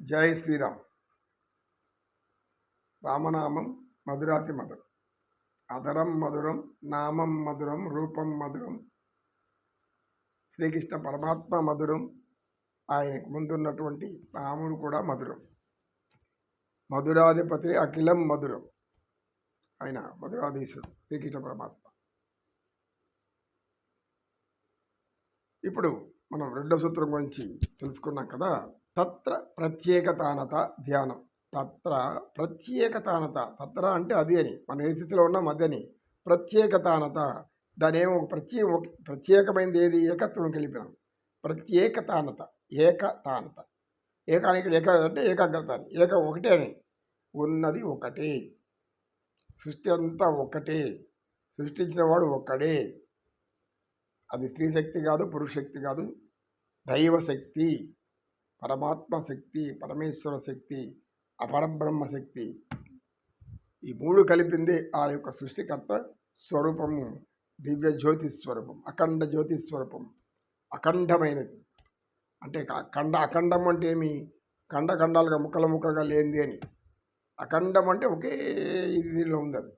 జై శ్రీరామ్. రామనామం మధురాతి మధురం. అధరం మధురం నామం మధురం రూపం మధురం. శ్రీకృష్ణ పరమాత్మ మధురం. ఆయనకు ముందున్నటువంటి రాముడు కూడా మధురం. మధురాధిపతి అఖిలం మధురం. ఆయన మధురాధీశుడు శ్రీకృష్ణ పరమాత్మ. ఇప్పుడు మనం రెండో సూత్రం గురించి తెలుసుకున్నాం కదా? తత్ర ప్రత్యేకతానత ధ్యానం. తత్ర ప్రత్యేకతానత. తత్ర అంటే అది అని. మనం ఏ స్థితిలో ఉన్నాం అదని ప్రత్యేకతానత. దాని ఏమో ఒక ప్రత్యేక ప్రత్యేకమైనది ఏది? ఏకత్వం కలిపినాం ప్రత్యేకతానత. ఏకతానత. ఏకానికి ఏక అంటే ఏకాగ్రత అని. ఏక ఒకటే అని. ఉన్నది ఒకటే. సృష్టి అంతా ఒకటే. సృష్టించినవాడు ఒక్కడే. అది స్త్రీ శక్తి కాదు పురుష శక్తి కాదు దైవ శక్తి. పరమాత్మ శక్తి పరమేశ్వర శక్తి అపరబ్రహ్మ శక్తి. ఈ మూడు కలిపింది ఆ యొక్క సృష్టికర్త స్వరూపము దివ్య జ్యోతి స్వరూపం అఖండ జ్యోతి స్వరూపం. అఖండమైనది. అంటే ఖండ అఖండం అంటే ఏమి? ఖండ ఖండాలుగా ముక్కలు ముక్కలుగా లేనిది అని. అఖండం అంటే ఒకే ఇది దీనిలో ఉంది అది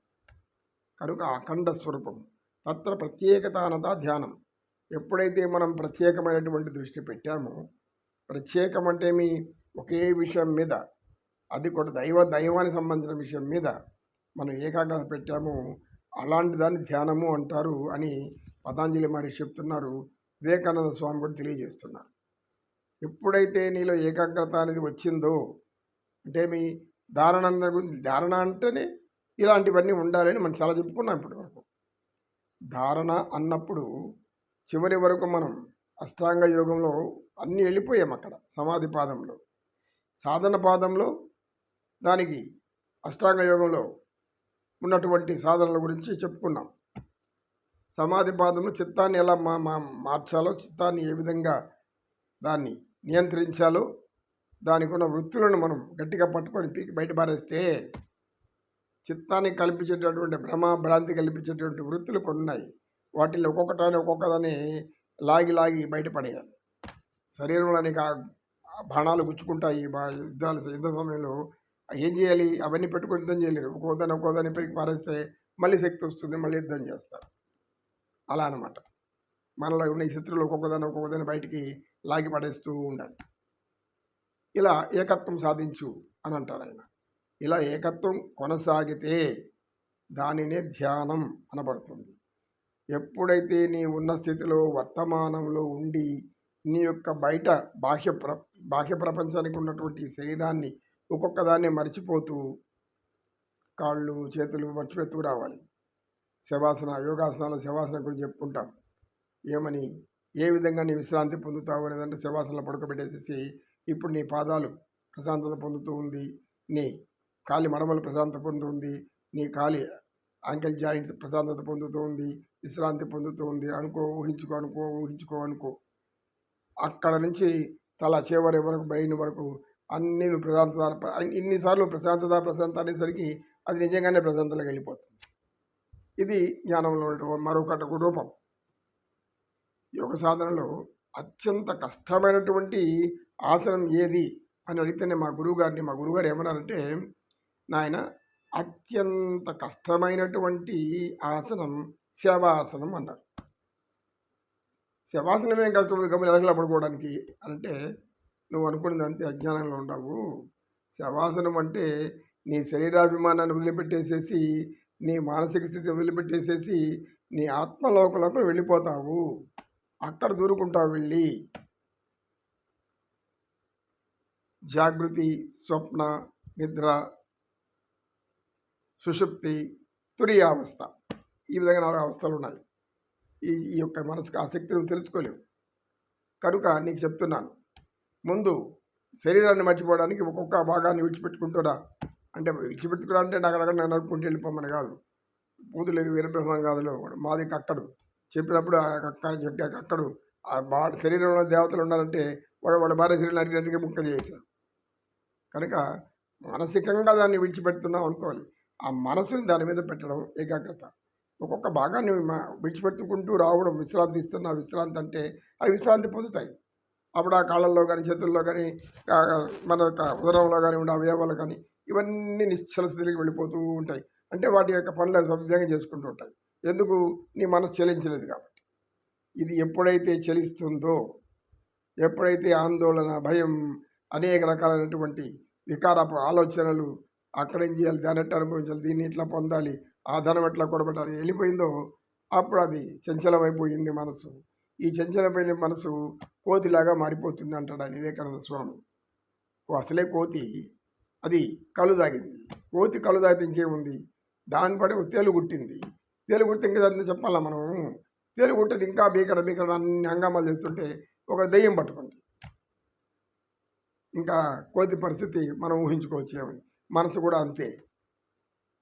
కనుక అఖండ స్వరూపం. తత్ర ప్రత్యేకతానత ధ్యానం. ఎప్పుడైతే మనం ప్రత్యేకమైనటువంటి దృష్టి పెట్టామో ప్రత్యేకం అంటే మీ ఒకే విషయం మీద అది కూడా దైవ దైవానికి సంబంధించిన విషయం మీద మనం ఏకాగ్రత పెట్టామో అలాంటి దాన్ని ధ్యానము అంటారు అని పతాంజలి మహర్షి చెప్తున్నారు వివేకానంద స్వామి కూడా తెలియజేస్తున్నారు. ఎప్పుడైతే నీలో ఏకాగ్రత అనేది వచ్చిందో అంటే మీ ధారణ అన్న గురించి ధారణ అంటేనే ఇలాంటివన్నీ ఉండాలని మనం చాలా చెప్పుకున్నాం ఇప్పటి వరకు. ధారణ అన్నప్పుడు చివరి వరకు మనం అష్టాంగ యోగంలో అన్నీ వెళ్ళిపోయాం అక్కడ సమాధి పాదంలో. సాధన పాదంలో దానికి అష్టాంగ యోగంలో ఉన్నటువంటి సాధనల గురించి చెప్పుకున్నాం. సమాధి పాదంలో చిత్తాన్ని ఎలా మా మా మార్చాలో చిత్తాన్ని ఏ విధంగా దాన్ని నియంత్రించాలో దానికి ఉన్న వృత్తులను మనం గట్టిగా పట్టుకొని పీకి బయట పారేస్తే చిత్తాన్ని కల్పించేటటువంటి భ్రమ భ్రాంతి కల్పించేటువంటి వృత్తులు కొన్ని ఉన్నాయి. వాటిల్లో ఒక్కొక్కటాన్ని ఒక్కొక్కదాన్ని లాగి లాగి బయటపడేయాలి. శరీరంలో అనేక బాణాలు గుచ్చుకుంటాయి యుద్ధాలు యుద్ధ సమయంలో ఏం చేయాలి? అవన్నీ పెట్టుకొని యుద్ధం చేయలేరు. ఒక్కోదాన్ని ఒక్కోదాన్ని పైకి పారేస్తే మళ్ళీ శక్తి వస్తుంది మళ్ళీ యుద్ధం చేస్తారు. అలా అనమాట మనలో ఉన్న ఈ శత్రువులు ఒక్కొక్కదాన్ని ఒక్కొక్కదాన్ని బయటికి లాగి పడేస్తూ ఉండాలి. ఇలా ఏకత్వం సాధించు అని అంటారు ఆయన. ఇలా ఏకత్వం కొనసాగితే దానినే ధ్యానం అనబడుతుంది. ఎప్పుడైతే నీ ఉన్న స్థితిలో వర్తమానంలో ఉండి నీ యొక్క బయట బాహ్య ప్ర బాహ్య ప్రపంచానికి ఉన్నటువంటి శరీరాన్ని ఒక్కొక్క దాన్ని మర్చిపోతూ కాళ్ళు చేతులు మర్చిపెత్తు రావాలి. శవాసన యోగాసనాలు శవాసన గురించి చెప్పుకుంటాం. ఏమని? ఏ విధంగా నీ విశ్రాంతి పొందుతావు అనేదంటే శవాసనలో పడుకోబెట్టేసేసి ఇప్పుడు నీ పాదాలు ప్రశాంతత పొందుతూ ఉంది నీ కాలి మడమలు ప్రశాంతత పొందుతుంది నీ కాలి యాంకిల్ జాయింట్స్ ప్రశాంతత పొందుతుంది విశ్రాంతి పొందుతుంది. అనుకో ఊహించుకో అనుకో ఊహించుకో అనుకో. అక్కడ నుంచి తల చివరి వరకు బ్రెయిన్ వరకు అన్ని ప్రశాంతత ఇన్నిసార్లు ప్రశాంతత ప్రశాంతత అనేసరికి అది నిజంగానే ప్రశాంతతలోకి వెళ్ళిపోతుంది. ఇది జ్ఞానంలో ఉన్నటువంటి మరొకటి ఒక రూపం. యోగ సాధనలో అత్యంత కష్టమైనటువంటి ఆసనం ఏది అని అడిగితేనే మా గురువుగారిని మా గురువుగారు ఏమన్నారంటే నాయన అత్యంత కష్టమైనటువంటి ఆసనం శవాసనం అన్నారు. శవాసనం ఏం కష్టం ఉంది ఎలగలా పడుకోవడానికి అంటే నువ్వు అనుకున్నది అంతే అజ్ఞానంలో ఉండవు. శవాసనం అంటే నీ శరీరాభిమానాన్ని వదిలిపెట్టేసేసి నీ మానసిక స్థితి వదిలిపెట్టేసేసి నీ ఆత్మలోకలకు వెళ్ళిపోతావు. అక్కడ దూరుకుంటావు వెళ్ళి. జాగృతి స్వప్న నిద్ర సుషుప్తి తురియావస్థ ఈ విధంగా నాలుగు అవస్థలు ఉన్నాయి. ఈ ఈ యొక్క మనసుకు ఆసక్తి నువ్వు తెలుసుకోలేవు. కనుక నీకు చెప్తున్నాను ముందు శరీరాన్ని మర్చిపోవడానికి ఒక్కొక్క భాగాన్ని విడిచిపెట్టుకుంటురా. అంటే విడిచిపెట్టుకురా అంటే నాకు అక్కడ నడుపుకుంటూ వెళ్ళిపోమని కాదు. పూతులేని వీరబ్రహ్మం కాదులో మాది కక్కడు. చెప్పినప్పుడు ఆ కక్క జగ్గ కక్కడు ఆ బా శరీరంలో దేవతలు ఉన్నారంటే వాడు వాడు భార్య శరీరం అన్నింటికి ముక్క చేశాడు కనుక మానసికంగా దాన్ని విడిచిపెడుతున్నాం అనుకోవాలి. ఆ మనసుని దాని మీద పెట్టడం ఏకాగ్రత. ఒక్కొక్క భాగాన్ని విడిచిపెట్టుకుంటూ రావడం విశ్రాంతి ఇస్తున్న విశ్రాంతి అంటే అవి విశ్రాంతి పొందుతాయి. అప్పుడు ఆ కాళ్ళల్లో కానీ చేతుల్లో కానీ మన యొక్క ఉదరంలో కానీ ఉండే అవయవాలు కానీ ఇవన్నీ నిశ్చల స్థితికి వెళ్ళిపోతూ ఉంటాయి. అంటే వాటి యొక్క పనులు సవ్యంగా చేసుకుంటూ ఉంటాయి. ఎందుకు? నీ మనసు చెలించలేదు కాబట్టి. ఇది ఎప్పుడైతే చెలిస్తుందో ఎప్పుడైతే ఆందోళన భయం అనేక రకాలైనటువంటి వికారపు ఆలోచనలు అక్కడేం చేయాలి? దాని ఎట్లా అనుభవించాలి? దీన్ని ఇట్లా పొందాలి? ఆ ధనం ఎట్లా కొడబెట్టాలి వెళ్ళిపోయిందో అప్పుడు అది చంచలమైపోయింది మనసు. ఈ చంచలమైన మనసు కోతిలాగా మారిపోతుంది అంటాడు ఆయన వివేకానంద స్వామి. ఓ అసలే కోతి అది కళ్ళు తాగింది కోతి కళ్ళు తాగితే ఇంకేముంది? దాని పడి ఒక తేలు గుట్టింది. తేలు గుట్టి ఇంకా దాన్ని చెప్పాలా మనం? తేలు గుట్టేది ఇంకా భీకర భీకర అన్ని హంగామాలు చేస్తుంటే ఒక దెయ్యం పట్టుకుంది. ఇంకా కోతి పరిస్థితి మనం ఊహించుకోవచ్చు ఏమని మనసు కూడా అంతే.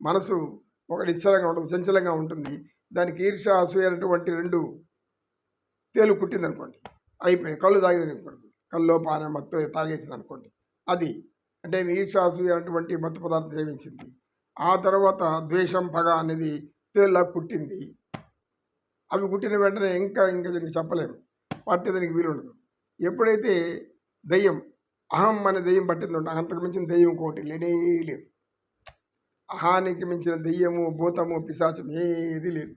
మనసు ఒక నిశ్చలంగా ఉంటుంది చంచలంగా ఉంటుంది. దానికి ఈర్ష అసూయ అనేటువంటి రెండు తేలు కుట్టింది అనుకోండి అయిపోయి కళ్ళు తాగింది అనుకోండి కల్లో పాన మత్తు తాగేసింది అనుకోండి అది అంటే ఈర్ష అసూయ అనేటువంటి మత్తు పదార్థం సేవించింది. ఆ తర్వాత ద్వేషం పగ అనేది తేలులా కుట్టింది. అవి కుట్టిన వెంటనే ఇంకా ఇంకా ఇంక చెప్పలేము. పట్టేదానికి వీలుండదు. ఎప్పుడైతే దయ్యం అహం అనే దెయ్యం పట్టిందంటే అంతకు మించిన దెయ్యం ఒకటి లేనే లేదు. అహానికి మించిన దెయ్యము భూతము పిశాచం ఏది లేదు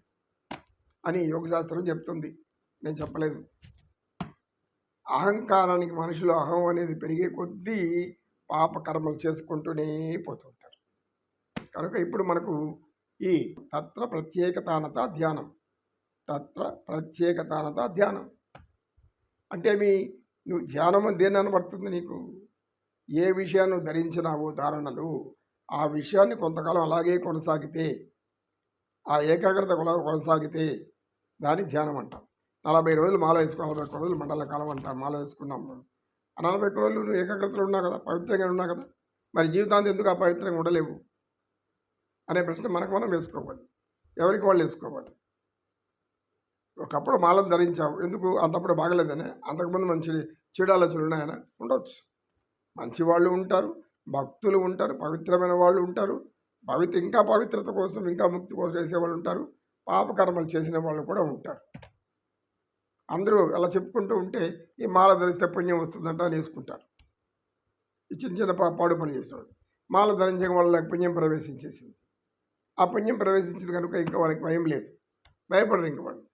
అని యోగశాస్త్రం చెప్తుంది. నేను చెప్పలేదు. అహంకారానికి మనుషులు అహం అనేది పెరిగే కొద్దీ పాపకర్మలు చేసుకుంటూనే పోతుంటారు. కనుక ఇప్పుడు మనకు ఈ తత్ర ప్రత్యేకతానత ధ్యానం. తత్ర ప్రత్యేకతానత ధ్యానం. అంటే మీ నువ్వు ధ్యానం దేని అనబడుతుంది నీకు. ఏ విషయాన్ని ధరించినావో ధారణలు ఆ విషయాన్ని కొంతకాలం అలాగే కొనసాగితే ఆ ఏకాగ్రత కొనసాగితే దాన్ని ధ్యానం అంటాం. నలభై రోజులు మాల వేసుకున్నాం నలభై ఒక్క రోజులు మండల కాలం అంటాం మాల వేసుకున్నాం. ఆ నలభై ఒక్క రోజులు నువ్వు ఏకాగ్రతలో ఉన్నావు కదా పవిత్రంగా ఉన్నావు కదా మరి జీవితాంతం ఎందుకు ఆ పవిత్రంగా ఉండలేవు? అనే ప్రశ్న మనకు మనం వేసుకోవాలి. ఎవరికి వాళ్ళు వేసుకోవాలి? ఒకప్పుడు మాలను ధరించాము ఎందుకు? అంతప్పుడు బాగలేదని. అంతకుముందు మంచి చెడు ఆలోచనలు ఉన్నాయన ఉండవచ్చు మంచి వాళ్ళు ఉంటారు భక్తులు ఉంటారు పవిత్రమైన వాళ్ళు ఉంటారు. పవిత్ర ఇంకా పవిత్రత కోసం ఇంకా ముక్తి కోసం చేసేవాళ్ళు ఉంటారు. పాపకర్మలు చేసిన వాళ్ళు కూడా ఉంటారు. అందరూ అలా చెప్పుకుంటూ ఉంటే ఈ మాల ధరిస్తే పుణ్యం వస్తుందంట అని వేసుకుంటారు. ఈ చిన్న చిన్న పా- పాడు పని చేసేవాళ్ళు. మాల ధరించే వాళ్ళకి పుణ్యం ప్రవేశించేసింది. ఆ పుణ్యం ప్రవేశించింది కనుక ఇంకా వాళ్ళకి భయం లేదు. భయపడరు ఇంక వాళ్ళు.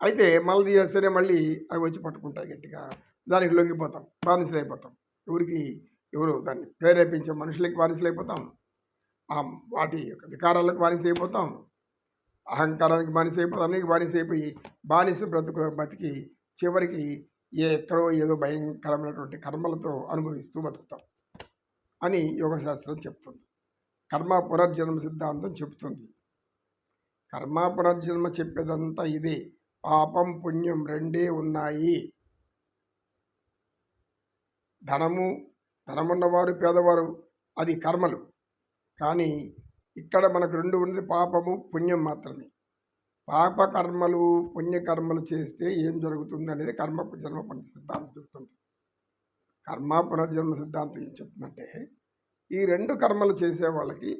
అయితే మళ్ళీ తీసేస్తేనే మళ్ళీ అవి వచ్చి పట్టుకుంటాయి గట్టిగా. దానికి లొంగిపోతాం బానిసలైపోతాం. అయిపోతాం ఎవరికి? ఎవరు? దాన్ని ప్రేరేపించే మనుషులకి బానిసలైపోతాం. ఆ వాటి యొక్క వికారాలకు బానిస అయిపోతాం అహంకారానికి బానిస అయిపోతాం అన్నికి బానిస అయిపోయి బానిస బ్రతుకు బతికి చివరికి ఏ ఎక్కడో ఏదో భయంకరమైనటువంటి కర్మలతో అనుభవిస్తూ బతుకుతాం అని యోగశాస్త్రం చెప్తుంది. కర్మ పునర్జన్మ సిద్ధాంతం చెప్తుంది. కర్మ పునర్జన్మ చెప్పేదంతా ఇదే. పాపం పుణ్యం రెండే ఉన్నాయి. ధనము ధనమున్నవారు పేదవారు అది కర్మలు. కానీ ఇక్కడ మనకు రెండు ఉన్నది పాపము పుణ్యం మాత్రమే. పాప కర్మలు పుణ్యకర్మలు చేస్తే ఏం జరుగుతుంది అనేది కర్మ జన్మ పుణ్య సిద్ధాంతం చెప్తుంది. కర్మ పునర్జన్మ సిద్ధాంతం ఏం చెప్తుందంటే ఈ రెండు కర్మలు చేసే వాళ్ళకి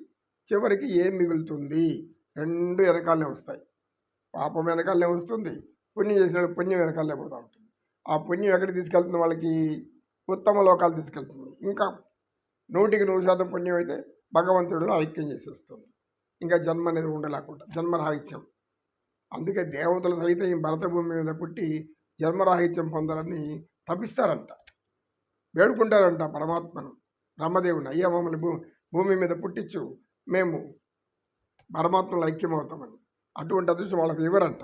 చివరికి ఏం మిగులుతుంది? రెండు వెనకాలనే వస్తాయి. పాపం వెనకాలనే వస్తుంది. పుణ్యం చేసిన పుణ్యం వెనకాలనే పోతూ ఉంటుంది. ఆ పుణ్యం ఎక్కడికి తీసుకెళ్తుంది వాళ్ళకి? ఉత్తమ లోకాలు తీసుకెళ్తుంది. ఇంకా నూటికి నూరు శాతం పుణ్యం అయితే భగవంతుడిలో ఐక్యం చేసేస్తుంది ఇంకా జన్మ అనేది ఉండలేకుండా జన్మరాహిత్యం అందుకే దేవతలు సైతం ఈ భరత భూమి మీద పుట్టి జన్మరాహిత్యం పొందాలని తప్పిస్తారంట వేడుకుంటారంట పరమాత్మను. బ్రహ్మదేవుని అయ్యా మమ్మల్ని భూ భూమి మీద పుట్టించు. మేము పరమాత్మలు ఐక్యమవుతామని. అటువంటి అదృష్టం వాళ్ళకి ఇవ్వరంట.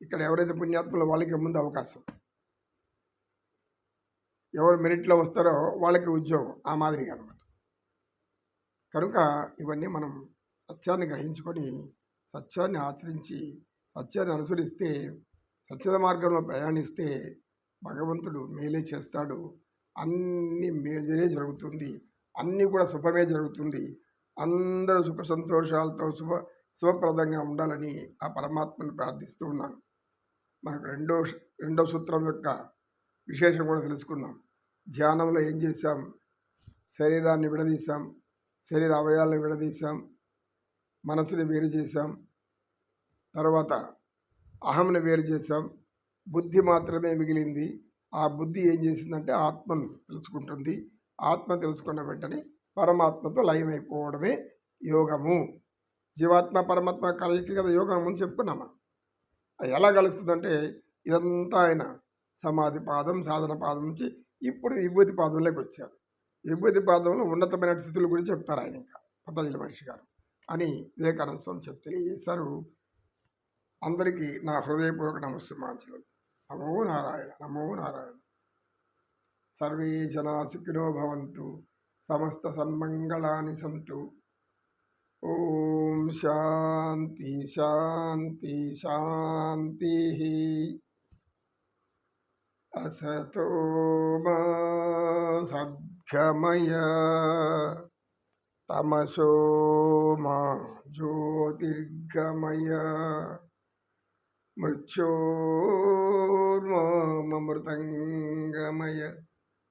ఇక్కడ ఎవరైతే పుణ్యాత్ములు వాళ్ళకి ముందు అవకాశం. ఎవరు మెరిట్లో వస్తారో వాళ్ళకి ఉద్యోగం ఆ మాదిరిగా అనమాట కనుక ఇవన్నీ మనం సత్యాన్ని గ్రహించుకొని సత్యాన్ని ఆచరించి సత్యాన్ని అనుసరిస్తే సత్యద మార్గంలో ప్రయాణిస్తే భగవంతుడు మేలే చేస్తాడు. అన్ని మేలే జరుగుతుంది. అన్నీ కూడా శుభమే జరుగుతుంది. అందరూ సుఖ సంతోషాలతో శుభ శుభప్రదంగా ఉండాలని ఆ పరమాత్మను ప్రార్థిస్తూ ఉన్నాను మనకు రెండో రెండో సూత్రం యొక్క విశేషం కూడా తెలుసుకున్నాం. ధ్యానంలో ఏం చేశాం? శరీరాన్ని విడదీశాం. శరీర అవయాలను విడదీశాం. మనసుని వేరు చేశాం. తర్వాత అహంని వేరు చేశాం. బుద్ధి మాత్రమే మిగిలింది. ఆ బుద్ధి ఏం చేసిందంటే ఆత్మను తెలుసుకుంటుంది. ఆత్మ తెలుసుకున్న వెంటనే పరమాత్మతో లయమైపోవడమే యోగము. జీవాత్మ పరమాత్మ కలయిక కదా యోగం ముందు చెప్పుకున్నామా? అది ఎలా కలుస్తుందంటే ఇదంతా ఆయన సమాధి పాదం సాధన పాదం నుంచి ఇప్పుడు విభూతి పాదంలోకి వచ్చారు. విభూతి పాదంలో ఉన్నతమైన స్థితుల గురించి చెప్తారు ఆయన ఇంకా పతంజలి మహర్షి గారు అని వివేకానంద స్వామి చెప్తే తెలియజేశారు. అందరికీ నా హృదయపూర్వక నమస్సుమాంచలు. నమో నారాయణ నమో నారాయణ. సర్వే జనా సుఖినో భవంతు సమస్త సన్మంగళాని సంతు. ఓ శాంతి శాంతి శాంతి అసతో మా సద్గమయ తమసో మా జ్యోతిర్గమయ మృత్యోర్మృతంగమయ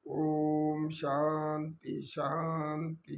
ఓం శాంతి శాంతి